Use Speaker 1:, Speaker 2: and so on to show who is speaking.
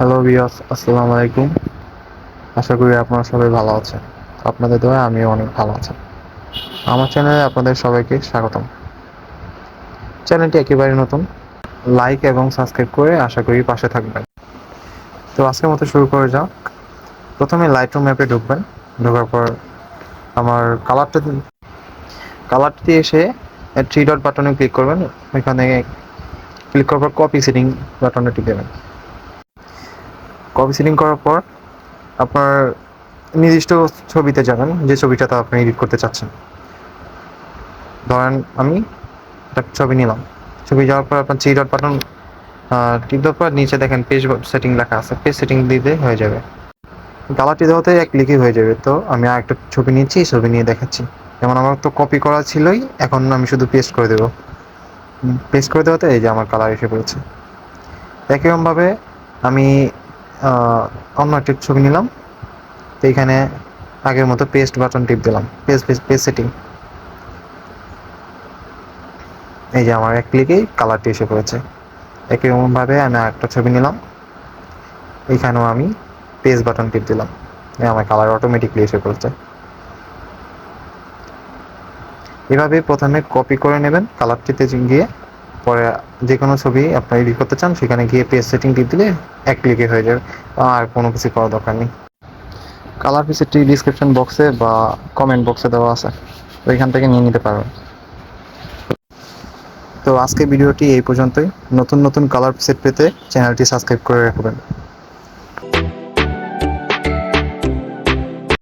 Speaker 1: Hello বিয়াস আসসালামু আলাইকুম আশা করি আপনারা সবাই ভালো আছেন। আপনাদের দোয়া, আমিও অনেক ভালো আছি। আমার চ্যানেলে আপনাদের সবাইকে স্বাগতম। চ্যানেলটি একেবারে নতুন। লাইক এবং সাবস্ক্রাইব করে আশা করি পাশে থাকবেন। তো আজকের মতো শুরু করে যাক। প্রথমে লাইট রুম ম্যাপে ঢুকবেন। ঢোকার পর আমার কালারটা কালারটি এসে থ্রি ডট বাটনে ক্লিক করবেন। ওইখানে ক্লিক করার পর কপি সেটিং বাটনে টিপে দেবেন। কপি সেটিং করার পর আপনার নির্দিষ্ট ছবিতে যাবেন, যে ছবিটাতে আপনি এডিট করতে চাচ্ছেন। ধরেন আমি একটা ছবি নিলাম। ছবি যাওয়ার পর আপনার থ্রি ডট বাটন টিপ দেওয়ার পর নিচে দেখেন পেজ সেটিং লেখা আছে। পেজ সেটিং দিতে হয়ে যাবে। কালারটি দেওয়াতে এক ক্লিকই হয়ে যাবে। তো আমি আর একটা ছবি নিচ্ছি ছবি নিয়ে দেখাচ্ছি। যেমন আমার তো কপি করা ছিলই, এখন আমি শুধু পেস্ট করে দেবো। পেস্ট করে দেওয়াতে এই যে আমার কালার এসে পড়েছে। একইরকমভাবে আমি অন্য একটা ছবি নিলাম। তো এখানে আগের মতো পেস্ট বাটন টিপ দিলাম। পেস্ট পেস্ট সেটিং এই যে আমার এক ক্লিকেই কালারটি এসে পড়েছে। একইরকমভাবে আমি একটা ছবি নিলাম। এইখানেও আমি পেস্ট বাটন টিপ দিলাম। আমার কালার অটোমেটিকলি এসে পড়েছে। এভাবে প্রথমে কপি করে নেবেন কালারটিতে গিয়ে। পরে যে কোনো ছবি আপনি এডিট করতে চান, সেখানে গিয়ে পেজ সেটিং টিপ দিলে এক ক্লিকে হয়ে যাবে। আর কোনো কিছু করার দরকার নেই। কালার পিসেরটি ডিসক্রিপশন বক্সে বা কমেন্ট বক্সে দেওয়া আছে। তো এখান থেকে নিয়ে নিতে পারবেন। তো আজকে ভিডিওটি এই পর্যন্তই। নতুন নতুন কালার সেট পেতে চ্যানেলটি সাবস্ক্রাইব করে রাখবেন।